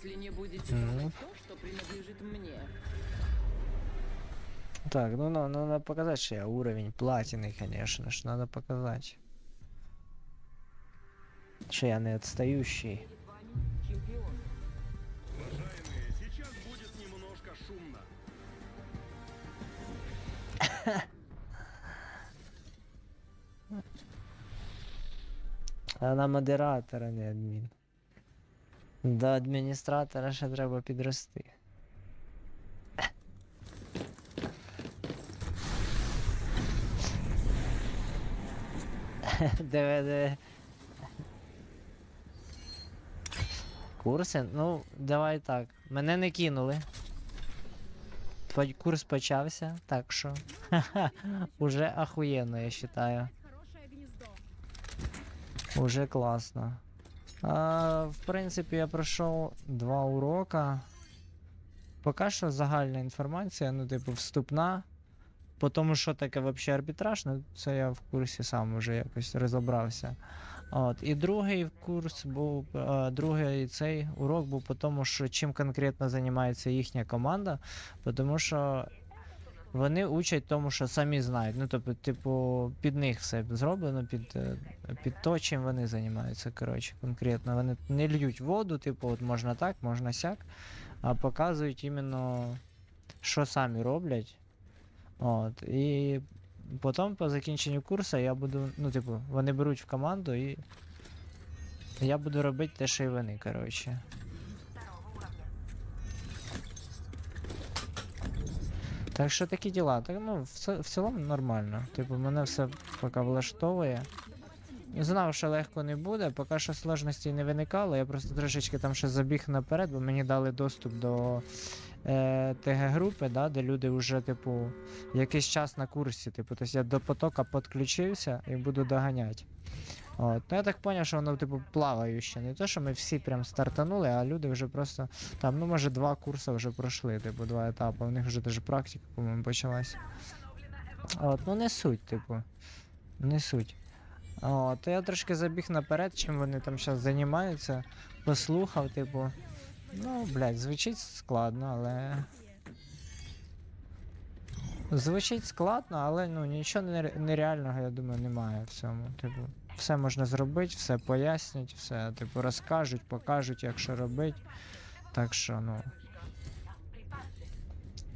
Если не будете трогать то, что принадлежит мне. Так, ну, ну, ну надо показать, что я уровень платины, конечно ж, надо показать. Что я не отстающий. Перед вами чемпион. Уважаемые, До адміністратора ще треба підрости. Диви, диви. Курси? Ну, давай так. Мене не кинули. Курс почався, так що. Уже ахуєнно, я вважаю. Уже класно. А, в принципі, я пройшов два урока. Поки що загальна інформація, ну, типу, вступна. По тому, що таке взагалі арбітраж, ну це я в курсі сам вже якось розібрався. От. І другий курс був, е, другий цей урок був по тому, що чим конкретно займається їхня команда, тому що вони учать тому, що самі знають. Ну, тобто, типу, під них все зроблено, під, е, під то, чим вони займаються, коротше, конкретно. Вони не льють воду, типу, от можна так, можна сяк, а показують іменно, що самі роблять. От. І потім по закінченню курсу я буду, ну, типу, вони беруть в команду і я буду робити те, що і вони, коротше. Так що такі діла. Так, ну, в, в цілому нормально. Типу, мене все поки влаштовує. Знав, що легко не буде, поки що сложностей не виникало. Я просто трошечки там ще забіг наперед, бо мені дали доступ до е, ТГ-групи, да, де люди вже, типу, якийсь час на курсі. Типу, тобто я до потока підключився і буду доганяти. От. Ну я так зрозумів, що воно, типу, плаваюче. Не то, що ми всі прям стартанули, а люди вже просто там, ну, може, два курси вже пройшли, типу, два етапи. У них вже даже практика, по-моєму, почалась. От, ну не суть, типу. Не суть. От, я трошки забіг наперед, чим вони там зараз займаються. Послухав, типу. Ну, блядь, звучить складно, але. Звучить складно, але ну нічого нереального, я думаю, немає в цьому. Типу, все можна зробити, все пояснять, все, типу, розкажуть, покажуть, як що робити. Так що, ну.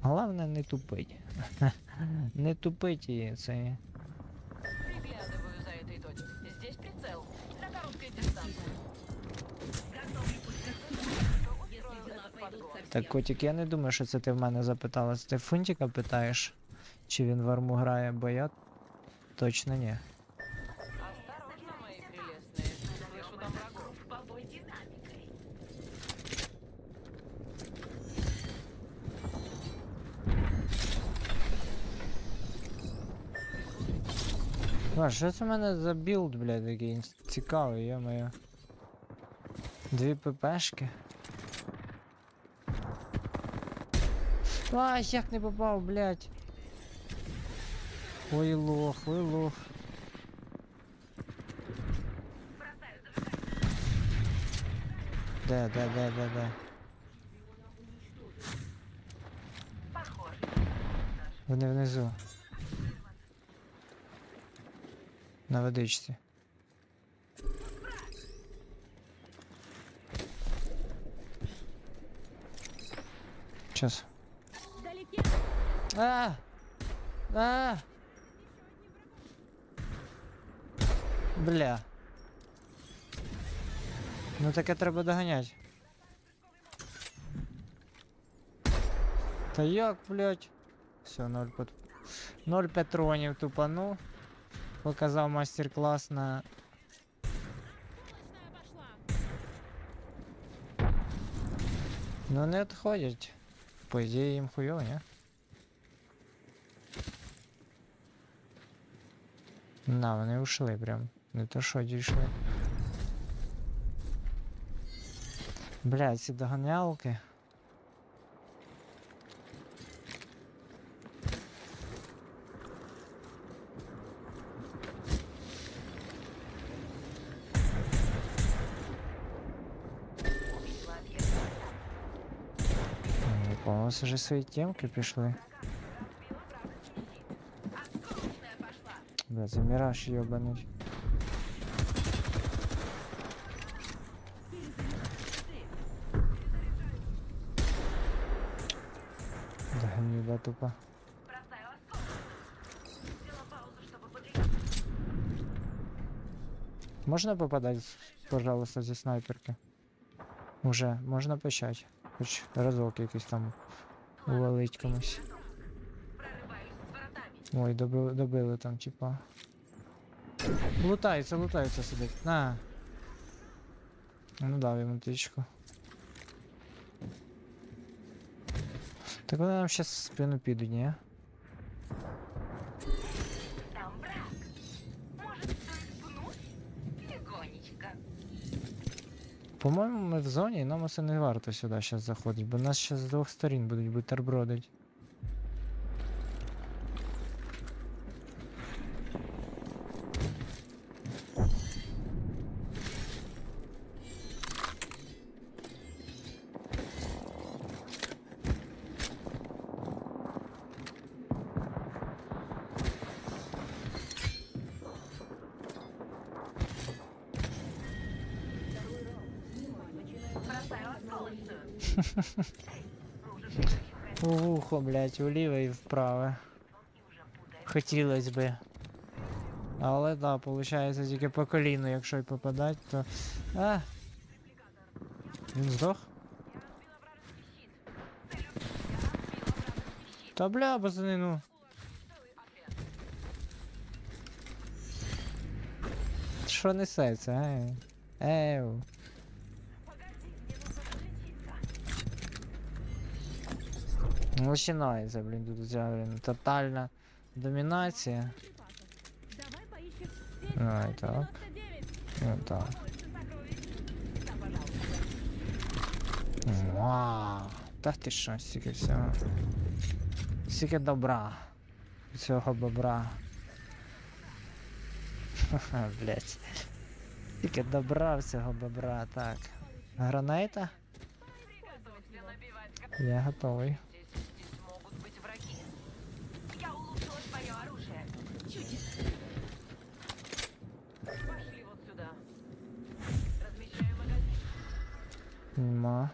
Головне не тупить. не тупить і це. Приглядываю за этой точкой. Здесь прицел. На короткой дистанции. Если дела пойдут совсем Так, котик, я не думаю, що це ти в мене запитала. Це ти фунтика питаєш, чи він в арму грає, бо я точно ні. А, що це в мене за білд, блядь, такий цікавий, я моя. Дві ППшки. А, як не попав, блядь. Ой лох, ой лох. Де, де, де, де, де? Вони внизу. На водичці. Час. вдалеке. А! А! Бля. Ну таке треба доганяти. Та як, блядь? Все, ноль пат... Ноль патронів тупанув. Показав майстер-клас на. Ну не відходять. По ідеї їм хуйово, ні? На, вони ушли прям. Не то що дійшли. Бля, ці. Опа, у нас уже свої темки пішли. Бля, це міраж йобаний. Да гнида тупо. Можно попадать, пожалуйста, зі снайперки? Уже, можна почати. Хоч разок якийсь там увалить комусь. Ой, добили, добили там, типа. Лутається, лутається сидить. На. Ну дав йому тичку. Так вони нам зараз спину підуть, ні? По-моєму, ми в зоні, і нам це не варто сюди зараз заходити, бо нас ще з двох сторін будуть бутербродить. У вухо, блядь, вліве і вправе. Хотілось би. Але да, виходить тільки по коліну, якщо й попадать, то. А! Він здох? Та бля, пацани, ну. Що несеться, ей? Еу. Починається, блін, тут ця, блін, тотальна домінація. Давай поищем так. 99. Ну так. Вау. Та ти що, стільки всього. Стільки добра. Цього бобра. Ха-ха, блять. Стільки добра всього бобра, так. Гранейта? Я готовий. Нема.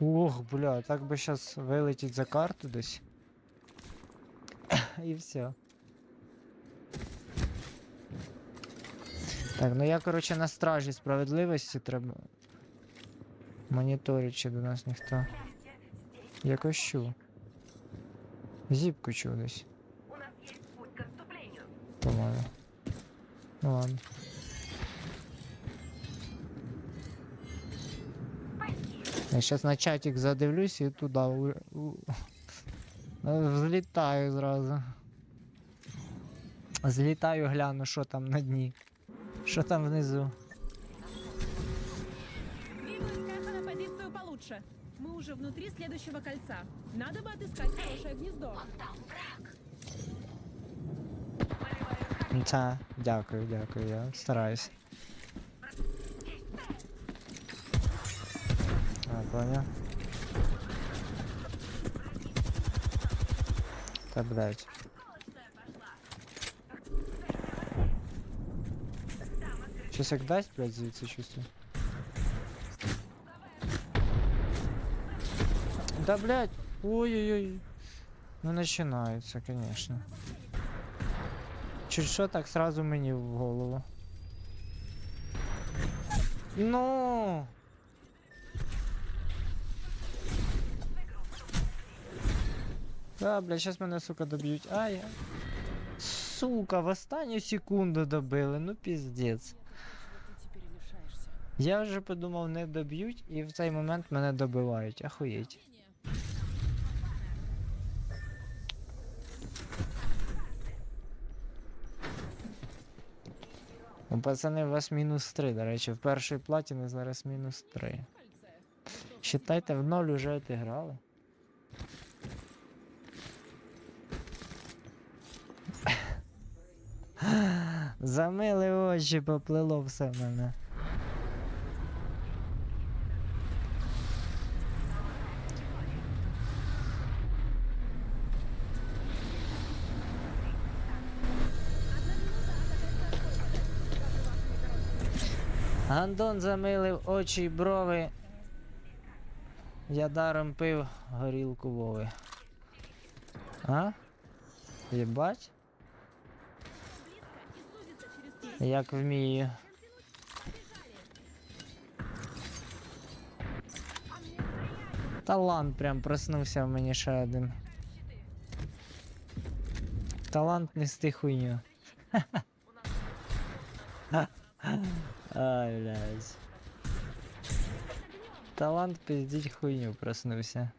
Ох, бля, так би щас вилетіть за карту десь. І все. Так, ну я, короче, на стражі справедливості треба. Моніторить, чи до нас ніхто. Якось чув. Зіпку чув десь, У нас есть путь к отступлению. по-моєму. Ну ладно. Я сейчас на чатик задивлюсь і туди у... у... е, взлітаю зразу. Злітаю, гляну, що там на дні. Що там внизу. Вижу из кайфа на позицию получше. Мы уже внутри следующего кольца. Надо бы отыскать хорошее гнездо. Ну, Та, дякую, дякую, я стараюсь. А, понял. Та блять. Сейчас як дасть, блядь, звідси чувствую. Да, блядь, ой-ой-ой. Ну, начинается, конечно. Чуть що так сразу мені в голову. Ну. Да, бля, сейчас мене, сука, доб'ють. Ай. Сука, в останню секунду добили, ну піздець. Я вже подумав, не доб'ють, і в цей момент мене добивають. Ахуєть. Ну, пацани, у вас мінус 3, до речі, в першій платіні зараз мінус 3. Кольце. Считайте, в ноль уже отиграли. Замили очі, поплило все мене. Гандон замилив очі й брови. Я даром пив горілку вови. А? Єбать? Як вмію. Талант прям проснувся в мені ще один. Талант нести хуйню. Ай, блядь. Талант пиздить хуйню проснувся.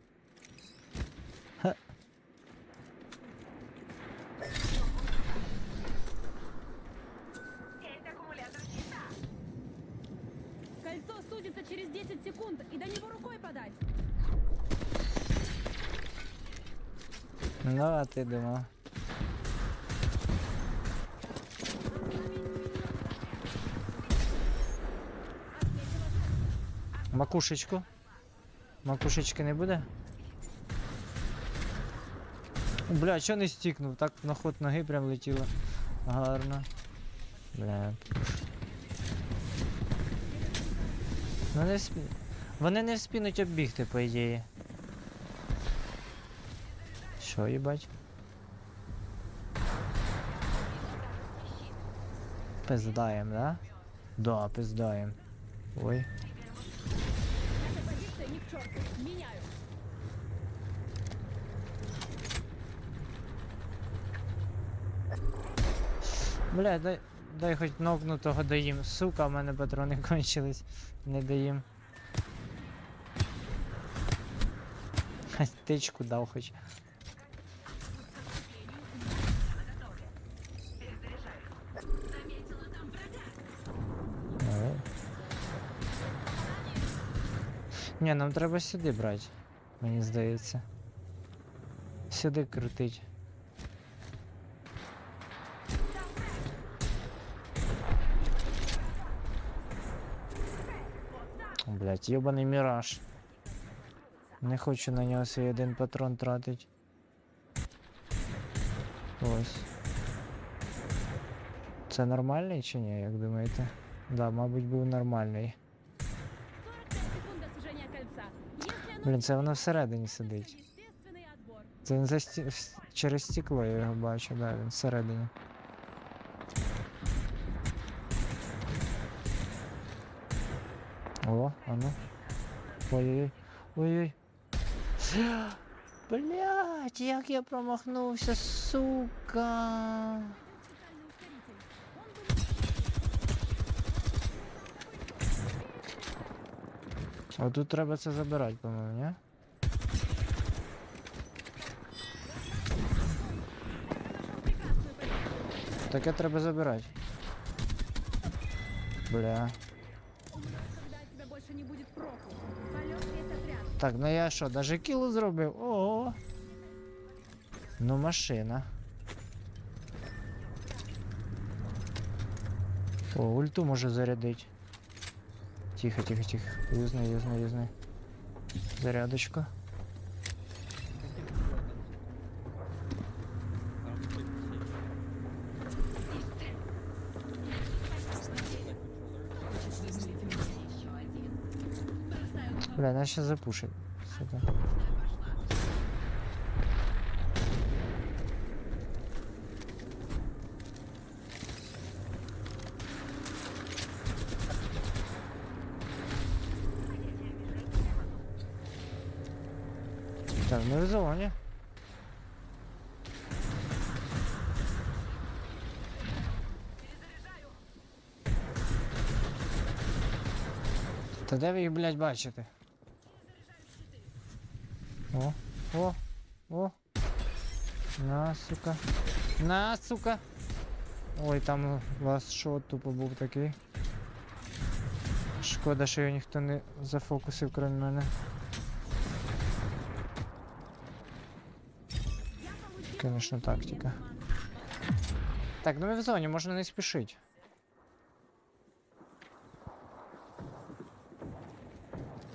Ну, а ти думав. Макушечку. Макушечки не буде? Бля, чо не стікнув? Так на ход ноги прям летіло. Гарно. Бля. Ну не всп... Вони не вспінуть оббігти, по ідеї. Що, їбать? Пиздаєм, да? Да, пиздаєм. Ой. Бля, дай, дай хоч нокнутого доїм. Сука, в мене патрони кончились. Не доїм. Тичку дав хоч. Ні, нам треба сюди брати, мені здається. Сюди крутить. Блять, йобаний міраж. Не хочу на нього свій один патрон тратить. Ось. Це нормальний чи ні, як думаєте? Да, мабуть, був нормальний. Блін, це воно всередині сидить. Це не за сті... через стекло я його бачу, да, він всередині. О, а ну. Ой-ой-ой. Ой-ой. Блять, як я промахнувся, сука. А тут треба це забирати, по-моєму, ні? Таке треба забирати. Бля. Так, ну я що, даже кіло зробив? Ого. Ну машина. О, ульту може зарядити. Тихо, тихо, тихо. Юзни, юзни, юзни. Зарядочку. Бля, нас сейчас запушит. Сука. Мы в зоне. Та де ви їх, блядь, бачите? О, о, о. На, сука. На, сука. Ой, там вас шот тупо був такий. Шкода, що його ніхто не зафокусив, крім мене. Конечно, тактика. Так, ну ми в зоні, можна не спішить.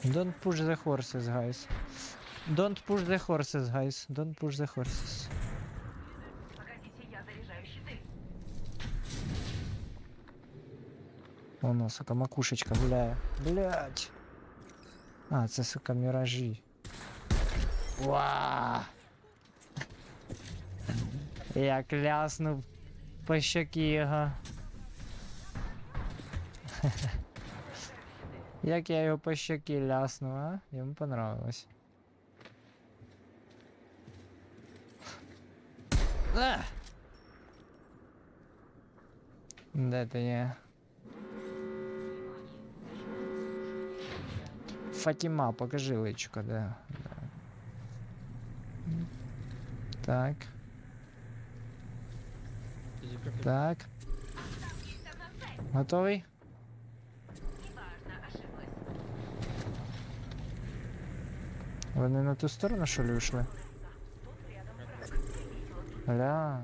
Don't push the horses, guys. Don't push the horses, guys. Don't push the horses. Погодите, я заряжаю щиты. Воно, сука, макушечка гуляє. Блять. А, це, сука, міражі. Уа! Я кляснув по щокі його. Як я його по щокі ляснув, а? Йому понравилось. А! Де ти є? Фатіма, покажи личко, де. де. Так. Так. Готовий? Вони на ту сторону що ли ушли? Ля.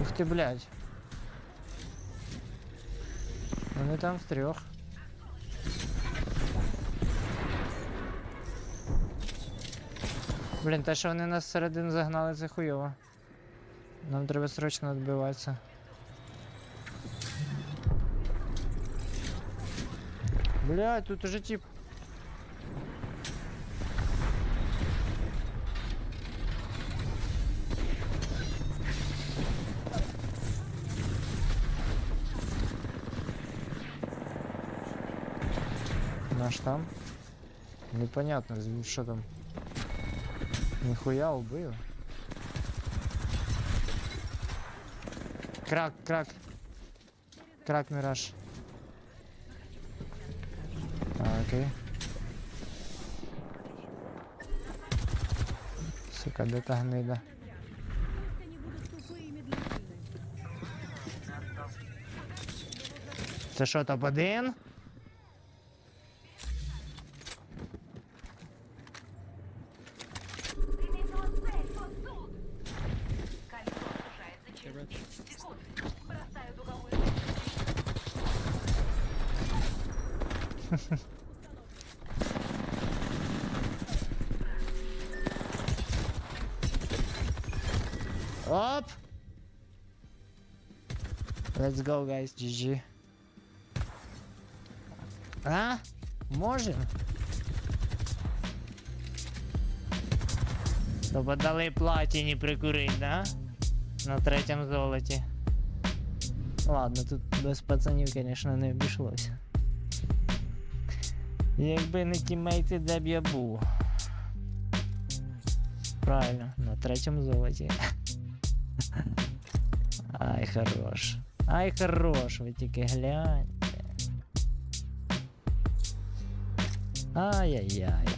Ух ти, блядь. Вони там в трьох. Блін, те, що вони нас всередину загнали, це хуйово. Нам треба срочно відбиватися. Блядь, тут уже тип. Наш там? Непонятно, що там. Ніхуя убив. Крак, крак. Крак мираж. А, окей. Сука, де та гнида? Це що, топ-1? Оп! Let's go, guys, GG. А? Можем? Тобто дали платіні прикурить, да? На третьому золоті. Ладно, тут без пацанів, звісно, не обійшлося. Якби не тімейти, де б я був. Правильно, на третьому золоті. Ай, хорош. Ай, хорош, ви тільки гляньте. Ай-яй-яй.